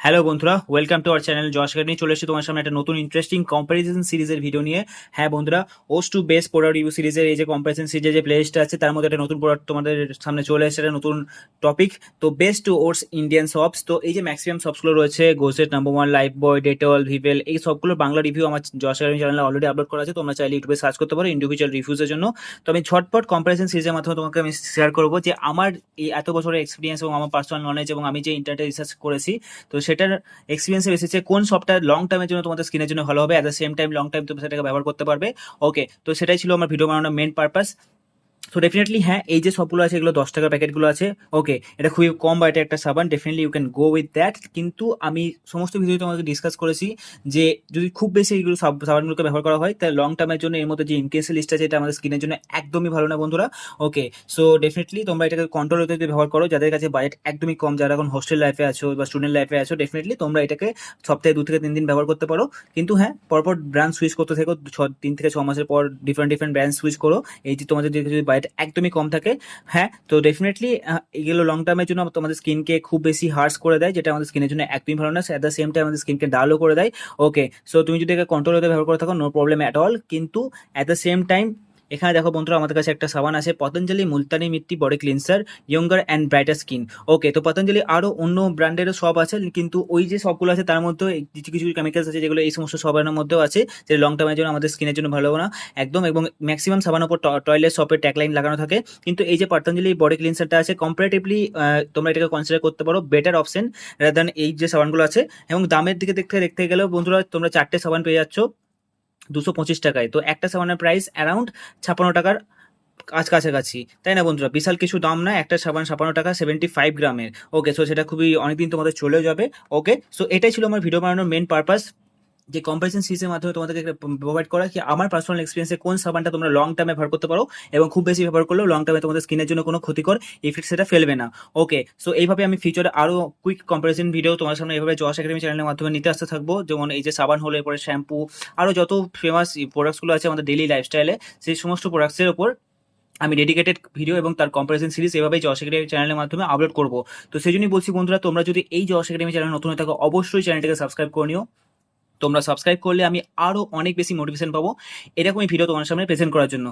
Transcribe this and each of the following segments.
Hello বন্ধুরা welcome to our channel Josh academy চলে এসেছি তোমার সামনে একটা নতুন ইন্টারেস্টিং কম্পারিজন সিরিজের ভিডিও নিয়ে। হ্যাঁ বন্ধুরা ওস টু বেস প্রোডাক্ট রিভিউ সিরিজের এই যে কম্পারিজন সিরিজের যে প্লেলিস্টটা আছে, তার মধ্যে একটা নতুন প্রোডাক্ট তোমাদের সামনে চলে এসেছে, একটা নতুন টপিক তো best to worst Indian soaps তো এই যে ম্যাক্সিমাম শপসগুলো রয়েছে গোসেট নাম্বার ওয়ান লাইফ বয় ডেটল ভিভেল এই সবগুলোর বাংলা রিভিউ আমার জশ একাডেমি চ্যানেলে অলরেডি আপলোড করা আছে, তোমরা চাইলে ইউটিউবে সার্চ করতে পারো ইন্ডিভিজুয়াল রিভিউজের জন্য। তো আমি ঝটপট কম্পারিজন সিরিজের মাধ্যমে তোমাকে আমি শেয়ার করব যে আমার এই এত বছরের এক্সপিরিয়েন্স এবং আমার পার্সোনাল নলেজ এবং আমি যে ইন্টারনেটে রিসার্চ করেছি, তো সেটার এক্সপিরিয়েন্সে এসেছে কোন সফটওয়্যার লং টাইমের জন্য তোমাদের স্কিনের জন্য ভালো হবে at the same time long time তুমি সেটাকে ব্যবহার করতে পারবে। ওকে তো সেটাই ছিল আমার ভিডিও বানানোর মেন পারপাস তো ডেফিনেটলি হ্যাঁ এই যে সবগুলো আছে, এগুলো দশ টাকার প্যাকেটগুলো আছে ওকে এটা খুবই কম বা এটা একটা সাবান definitely you can go with that কিন্তু আমি সমস্ত ভিডিও তোমাকে ডিসকাস করেছি যে যদি খুব বেশি এইগুলো সাবানগুলোকে ব্যবহার করা হয়, তাহলে লং টার্মের জন্য এর মধ্যে যে ইনকেসের লিস্ট আছে, এটা আমাদের স্কিনের জন্য একদমই ভালো না বন্ধুরা ওকে সো ডেফিনেটলি তোমরা এটাকে কন্ট্রোল হতে ব্যবহার করো, যাদের কাছে বাজেট একদমই কম, যারা এখন হোস্টেল লাইফে আছো বা স্টুডেন্ট লাইফে আছো ডেফিনেটলি তোমরা এটাকে সপ্তাহে দু থেকে তিন দিন ব্যবহার করতে পারো। কিন্তু হ্যাঁ পরপর ব্র্যান্ড সুইচ করতে থেকো, ছ- তিন থেকে ছ মাসের পর ডিফারেন্ট ডিফারেন্ট ব্র্যান্ড সুইচ করো। এই যে তোমাদের যদি যদি এটা একদমই কম থাকে। হ্যাঁ তো ডেফিনেটলি এগুলো লং টার্মের জন্য তোমাদের স্কিনকে খুব বেশি হার্স করে দেয়, যেটা আমাদের স্কিনের জন্য একদমই ভালো না। অ্যাট দ্য সেম টাইম আমাদের স্কিনকে ডালও করে দেয়। ওকে সো তুমি যদি একে কন্ট্রোল হতে ব্যবহার করে থাকো নো প্রবলেম অ্যাট অল কিন্তু অ্যাট দ্য সেম টাইম এখানে দেখো বন্ধুরা, আমাদের কাছে একটা সাবান আছে। Patanjali Multani mitti body cleanser younger and brighter skin okay তো পতঞ্জলি আরও অন্য ব্র্যান্ডেরও সব আছে, কিন্তু ওই যে সবগুলো আছে, তার মধ্যে কিছু কিছু কেমিক্যালস আছে, যেগুলো এই সমস্ত সাবানের মধ্যেও আছে, যে লং টার্মের জন্য আমাদের স্কিনের জন্য ভালো না। একদম, এবং ম্যাক্সিমাম সাবানের উপর টয়লেট শপের ট্যাগলাইন লাগানো থাকে। কিন্তু এই যে পতঞ্জলি বডি ক্লিনসারটা আছে কম্পারেটিভলি তোমরা এটাকে কনসিডার করতে পারো বেটার অপশন রাদার এই যে সাবানগুলো আছে। এবং দামের দিকে দেখতে দেখতে গেলেও বন্ধুরা, তোমরা চারটে সাবান পেয়ে যাচ্ছ। দুশো পঁচিশ টাকায়। তো একটা সাবানের প্রাইস অ্যারাউন্ড ছাপ্পান্ন টাকার কাছ, কাছাকাছি। তাই না বন্ধুরা? বিশাল কিছু দাম না একটা সাবান ছাপান্ন টাকা সেভেন্টি ফাইভ গ্রামের। ওকে সো সেটা খুবই অনেকদিন তোমাদের চলেও যাবে। ওকে সো এটাই ছিল আমার ভিডিও বানানোর মেন পারপাস যে কম্পারিজন সিরিজের মাধ্যমে তোমাদেরকে প্রোভাইড করা কি, আমার পার্সোনাল এক্সপিরিয়েন্সে কোন সাবানটা তোমরা লং টার্মে ব্যবহার করতে পারো এবং খুব বেশি ব্যবহার করলেও লং টার্মে তোমাদের স্কিনের জন্য কোনো ক্ষতিকর ইফেক্ট সেটা ফেলবে না। ওকে সো এইভাবে আমি ফিউচারে আরও কুইক কম্পারিজন ভিডিও তোমার সামনে এইভাবে জশ একাডেমি চ্যানেলের মাধ্যমে নিতে আসতে থাকব। যেমন এই যে সাবান হলো এরপরে শ্যাম্পু আরও যত ফেমাস প্রোডাক্টসগুলো আছে আমাদের ডেলি লাইফস্টাইলে সেই সমস্ত প্রোডাক্টসের ওপর আমি ডেডিকেটেড ভিডিও এবং তার কম্পারিজন সিরিজ এভাবেই জশ একাডেমি চ্যানেলের মাধ্যমে আপলোড করব। তো সেই জন্যই বলছি বন্ধুরা, তোমরা যদি এই জশ একাডেমি চ্যানেল নতুন হয়ে থাকো, অবশ্যই চ্যানেলটাকে সাবস্ক্রাইব করে নিও। তোমরা সাবস্ক্রাইব করলে আমি আরও অনেক বেশি মোটিভেশন পাবো। এরকমই ভিডিও তোমার সামনে প্রেজেন্ট করার জন্য।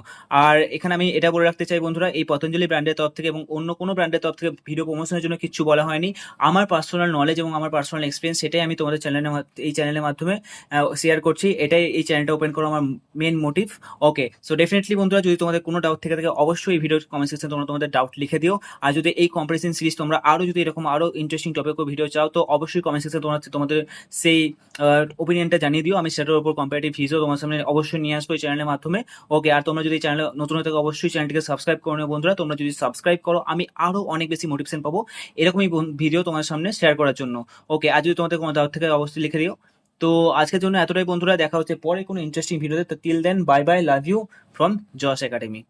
আর এখানে আমি এটা বলে রাখতে চাই বন্ধুরা, এই পতঞ্জলি ব্র্যান্ডের তরফ থেকে এবং অন্য কোনো ব্র্যান্ডের তরফ থেকে ভিডিও প্রমোশনের জন্য কিছু বলা হয়নি। আমার পার্সোনাল নলেজ এবং আমার পার্সোনাল এক্সপিরিয়েন্স সেটাই আমি তোমাদের চ্যানেলের এই চ্যানেলের মাধ্যমে শেয়ার করছি। এটাই এই চ্যানেলটা ওপেন করা আমার main motive okay so definitely বন্ধুরা, যদি তোমাদের কোনো ডাউট থেকে থাকে, অবশ্যই এই ভিডিওর কমেন্ট সেকশনে তোমরা তোমাদের ডাউট লিখে দিও। আর যদি এই কম্পারিজন সিরিজ তোমরা আরও যদি এরকম আরও ইন্টারেস্টিং টপিক ভিডিও চাও, তো অবশ্যই কমেন্ট সেকশনে তোমরা তোমাদের সেই ওপিনিয়নটা জানিয়ে দিও। আমি সেটার উপর কম্পারেটিভ ভিডিও তোমার সামনে অবশ্যই নিয়ে আসব এই চ্যানেলের মাধ্যমে। ওকে আর তোমরা যদি চ্যানেলে নতুন হয়ে থাকো, অবশ্যই চ্যানেলটিকে সাবস্ক্রাইব করে বন্ধুরা। তোমরা যদি সাবস্ক্রাইব করো, আমি আরও অনেক বেশি মোটিভেশন পাবো এরকমই ভিডিও তোমার সামনে শেয়ার করার জন্য। ওকে আর যদি তোমাদের কোনো ডাউট থেকে, অবশ্যই লিখে দিও। তো আজকের জন্য এতটাই বন্ধুরা, দেখা হচ্ছে পরে কোনো ইন্টারেস্টিং ভিডিওতে তো till then bye bye love you from Josh academy